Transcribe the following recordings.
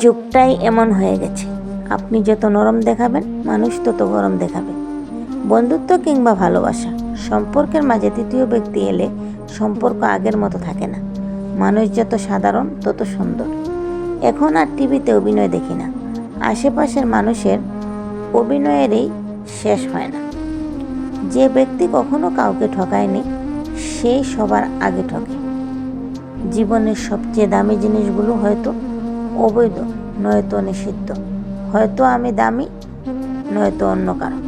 যুগটাই এমন হয়ে গেছে। আপনি যত নরম দেখাবেন, মানুষ তত গরম দেখাবে। বন্ধুত্ব কিংবা ভালোবাসা, সম্পর্কের মাঝে তৃতীয় ব্যক্তি এলে সম্পর্ক আগের মতো থাকে না। মানুষ যত সাধারণ, তত সুন্দর। এখন আর টিভিতে অভিনয় দেখি না। আশেপাশের মানুষের অভিনয়েরই শেষ হয় না। যে ব্যক্তি কখনো কাউকে ঠকায়নি সেই সবার আগে ঠকে। জীবনের সবচেয়ে দামি জিনিসগুলো হয়তো অবৈধ, নয়তো নিষিদ্ধ। হয়তো আমি দামি, নয়তো অন্য কারও।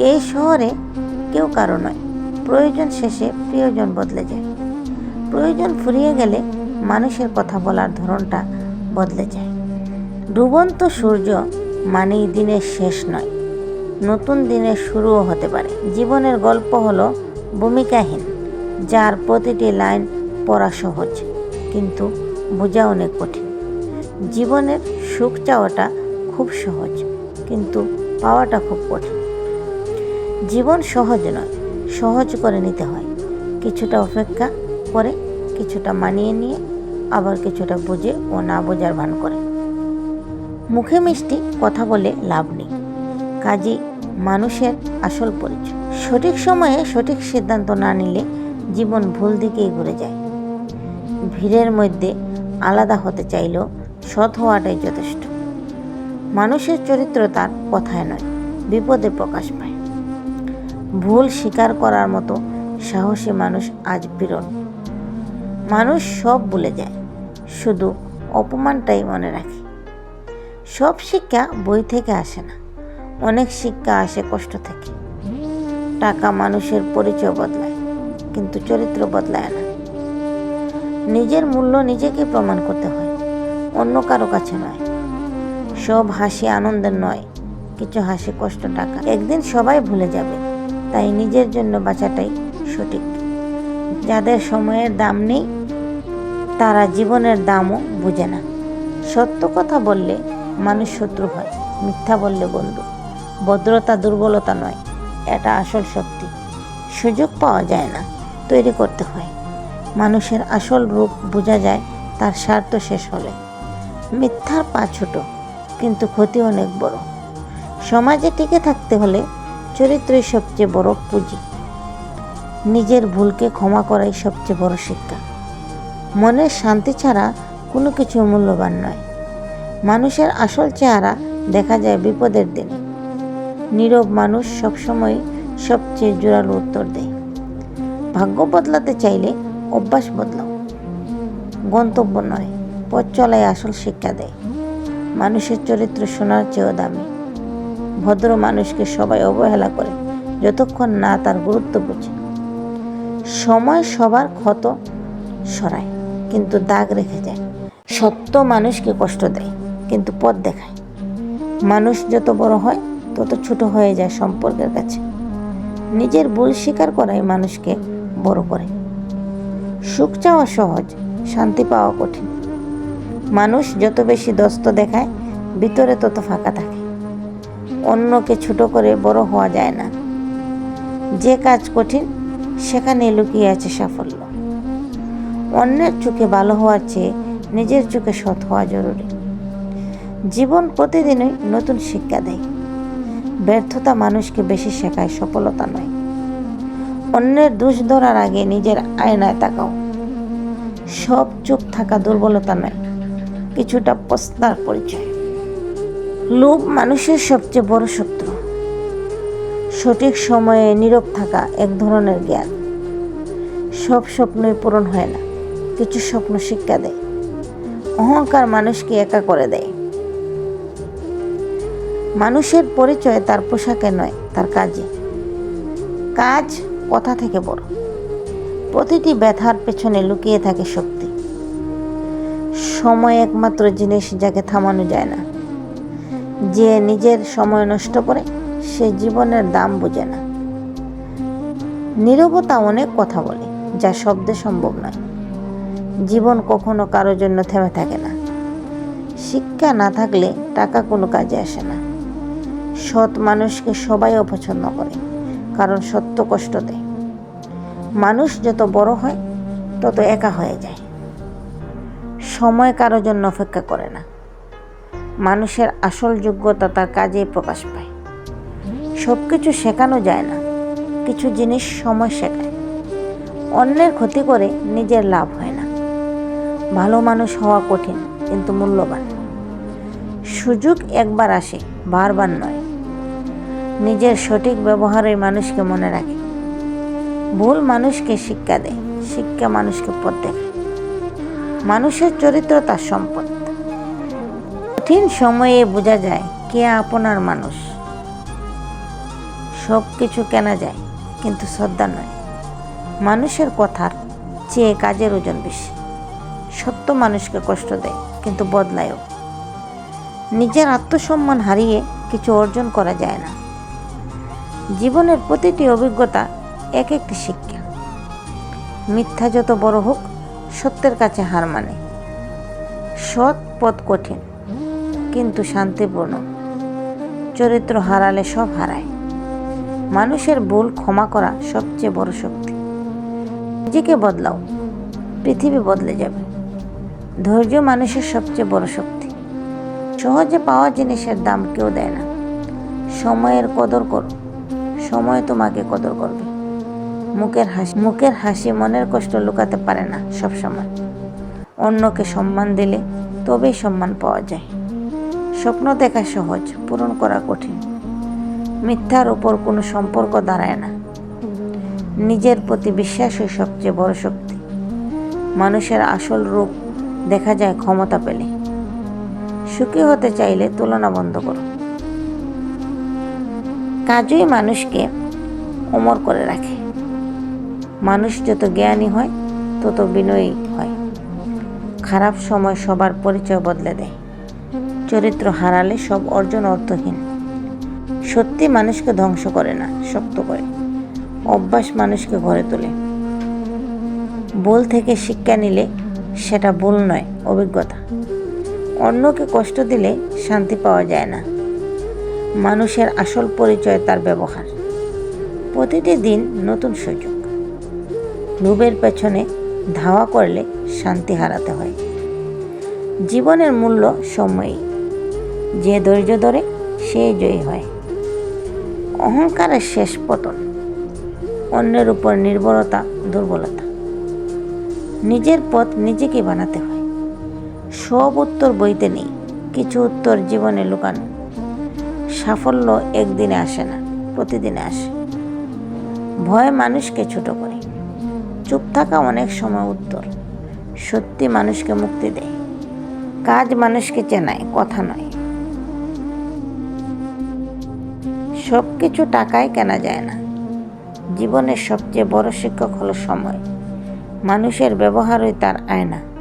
এই শহরে কেউ কারও নয়। প্রয়োজন শেষে প্রিয়জন বদলে যায়। প্রয়োজন ফুরিয়ে গেলে মানুষের কথা বলার ধরনটা বদলে যায়। ডুবন্ত সূর্য মানেই দিনের শেষ নয়। নতুন দিনের শুরুও হতে পারে। জীবনের গল্প হলো ভূমিকাহীন, যার প্রতিটি লাইন পড়া সহজ, কিন্তু বোঝা অনেক কঠিন। জীবনের সুখ চাওয়াটা খুব সহজ, কিন্তু পাওয়াটা খুব কঠিন। জীবন সহজ নয়, সহজ করে নিতে হয়। কিছুটা অপেক্ষা করে, কিছুটা মানিয়ে নিয়ে, আবার কিছুটা বুঝে ও না বোঝার ভান করে। মুখে মিষ্টি কথা বলে লাভ নেই। কাজী মানুষের আসল পরিচয়। সঠিক সময়ে সঠিক সিদ্ধান্ত না নিলে জীবন ভুল দিকেই ঘুরে যায়। ভিড়ের মধ্যে আলাদা হতে চাইলেও সৎ হওয়াটাই যথেষ্ট। মানুষের চরিত্র তার কথায় নয়, বিপদে প্রকাশ পায়। ভুল স্বীকার করার মতো সাহসী মানুষ আজ বিরল। মানুষ সব ভুলে যায়, শুধু অপমানটাই মনে রাখে। সব শিক্ষা বই থেকে আসে না, অনেক শিক্ষা আসে কষ্ট থেকে। টাকা মানুষের পরিচয় বদলায়, কিন্তু চরিত্র বদলায় না। নিজের মূল্য নিজেকে প্রমাণ করতে হয় অন্য কারও কাছে নয়। সব হাসি আনন্দের নয়, কিছু হাসি কষ্ট টাকা। একদিন সবাই ভুলে যাবে, তাই নিজের জন্য বাঁচাটাই সঠিক। যাদের সময়ের দাম নেই, তারা জীবনের দামও বুঝে না। সত্য কথা বললে মানুষ শত্রু হয়, মিথ্যা বললে বন্ধু। ভদ্রতা, দুর্বলতা নয়, এটা আসল শক্তি সুযোগ পাওয়া যায় না, তৈরি করতে হয়। মানুষের আসল রূপ বোঝা যায়, তার স্বার্থ শেষ হলে। মিথ্যার পা ছোট, কিন্তু ক্ষতি অনেক বড়। সমাজে টিকে থাকতে হলে চরিত্রই সবচেয়ে বড় পুঁজি। নিজের ভুলকে ক্ষমা করাই সবচেয়ে বড় শিক্ষা। মনের শান্তি ছাড়া কোনো কিছু মূল্যবান নয়। মানুষের আসল চেহারা দেখা যায় বিপদের দিনে। নীরব মানুষ সবসময় সবচেয়ে জোরালো উত্তর দেয়। ভাগ্য বদলাতে চাইলে অভ্যাস বদলাও। গন্তব্য নয়। পথ চলায় আসল শিক্ষা দেয়। মানুষের চরিত্র শোনার চেয়েও দামি। ভদ্র মানুষকে সবাই অবহেলা করে, যতক্ষণ না তার গুরুত্ব বুঝে। সময় সবার ক্ষত সরায়, কিন্তু দাগ রেখে যায়। সত্য মানুষকে কষ্ট দেয়, কিন্তু পথ দেখায়। মানুষ যত বড় হয়, তত ছোট হয়ে যায় সম্পর্কের কাছে। নিজের ভুল স্বীকার করাই মানুষকে বড় করে। সুখ চাওয়া সহজ, শান্তি পাওয়া কঠিন। মানুষ যত বেশি দস্ত দেখায়, ভিতরে তত ফাঁকা থাকে। অন্যকে ছোট করে বড় হওয়া যায় না। যে কাজ কঠিন, সেখানে লুকিয়ে আছে সাফল্য। অন্যের চোখে ভালো হওয়ার চেয়ে নিজের চোখে সৎ হওয়া জরুরি। জীবন প্রতিদিনই নতুন শিক্ষা দেয়। ব্যর্থতা মানুষকে বেশি শেখায় সফলতা নয়। অন্যের দোষ ধরার আগে নিজের আয়নায় তাকাও। সব চুপ থাকা দুর্বলতা নয়। কিছুটা প্রস্তার পরিচয়। লোভ মানুষের সবচেয়ে বড় শত্রু। সঠিক সময়ে নীরব থাকা এক ধরনের জ্ঞান। সব স্বপ্নই পূরণ হয় না, কিছু স্বপ্ন শিক্ষা দেয়। অহংকার মানুষকে একা করে দেয়। মানুষের পরিচয় তার পোশাকে নয়, তার কাজে। কাজ কথা থেকে বড়। প্রতিটি ব্যথার পেছনে লুকিয়ে থাকে শক্তি। সময় একমাত্র জিনিস যাকে থামানো যায় না। যে নিজের সময় নষ্ট করে, সে জীবনের দাম বোঝে না। নীরবতা অনেক কথা বলে, যা শব্দে সম্ভব নয়। জীবন কখনো কারোর জন্য থেমে থাকে না। শিক্ষা না থাকলে টাকা কোনো কাজে আসে না। সৎ মানুষকে সবাই অপছন্দ করে, কারণ সত্য কষ্ট দেয়। মানুষ যত বড় হয়, তত একা হয়ে যায়। সময় কারও জন্য অপেক্ষা করে না। মানুষের আসল যোগ্যতা তার কাজেই প্রকাশ পায়। সব কিছু শেখানো যায় না, কিছু জিনিস সময় শেখায়। অন্যের ক্ষতি করে নিজের লাভ হয় না। ভালো মানুষ হওয়া কঠিন, কিন্তু মূল্যবান। সুযোগ একবার আসে, বারবার নয়। নিজের সঠিক ব্যবহারে মানুষকে মনে রাখে। ভুল মানুষকে শিক্ষা দেয়, শিক্ষা মানুষকে পথ দেখায়। মানুষের চরিত্র তার সম্পদ। কঠিন সময়ে বোঝা যায় কে আপনার মানুষ। সব কিছু কেনা যায়, কিন্তু শ্রদ্ধা নয়। মানুষের কথার চেয়ে কাজের ওজন বেশি। সত্য মানুষকে কষ্ট দেয়, কিন্তু বদলায়ও। নিজের আত্মসম্মান হারিয়ে কিছু অর্জন করা যায় না। জীবনের প্রতিটি অভিজ্ঞতা এক একটি শিক্ষা। মিথ্যা যত বড় হোক সত্যের কাছে হার মানে। সৎ পথ কঠিন, কিন্তু শান্তিপূর্ণ। চরিত্র হারালে সব হারায়। মানুষের ভুল ক্ষমা করা সবচেয়ে বড় শক্তি। নিজেকে বদলাও, পৃথিবী বদলে যাবে। ধৈর্য মানুষের সবচেয়ে বড় শক্তি। সহজে পাওয়া জিনিসের দাম কেউ দেয় না। সময়ের কদর করো। সময় তোমাকে কদর করবে। মুখের হাসি মুখের হাসি মনের কষ্ট লুকাতে পারে না সব সময় অন্যকে সম্মান দিলে তবেই সম্মান পাওয়া যায়। স্বপ্ন দেখা সহজ, পূরণ করা কঠিন। মিথ্যার উপর কোনো সম্পর্ক দাঁড়ায় না। নিজের প্রতি বিশ্বাসই সবচেয়ে বড় শক্তি। মানুষের আসল রূপ দেখা যায় ক্ষমতা পেলে। সুখী হতে চাইলে তুলনা বন্ধ করো। কাজই মানুষকে অমর করে রাখে। মানুষ যত জ্ঞানী হয়, তত বিনয়ী হয়। খারাপ সময় সবার পরিচয় বদলে দেয়। চরিত্র হারালে সব অর্জন অর্থহীন। সত্যি মানুষকে ধ্বংস করে না, শক্ত করে। অভ্যাস মানুষকে গড়ে তোলে। ভুল থেকে শিক্ষা নিলে সেটা ভুল নয়, অভিজ্ঞতা। অন্যকে কষ্ট দিলে শান্তি পাওয়া যায় না। মানুষের আসল পরিচয় তার ব্যবহার। প্রতিটি দিন নতুন সুযোগ। লোভের পেছনে ধাওয়া করলে শান্তি হারাতে হয়। জীবনের মূল্য সময়ই। যে ধৈর্য ধরে, সে জয়ী হয়। অহংকারের শেষ পতন। অন্যের উপর নির্ভরতা, দুর্বলতা। নিজের পথ নিজেকে বানাতে হয়। সব উত্তর বইতে নেই, কিছু উত্তর জীবনে লুকানো। সাফল্য একদিনে আসে না, প্রতিদিনে আসে। ভয় মানুষকে ছোট করে। চুপ থাকা অনেক সময় উত্তর। সত্যি মানুষকে মুক্তি দেয় কাজ মানুষকে চেনায়, কথা নয়। সব কিছু টাকায় কেনা যায় না। জীবনের সবচেয়ে বড় শিক্ষক হলো সময়। মানুষের ব্যবহারই তার আয়না।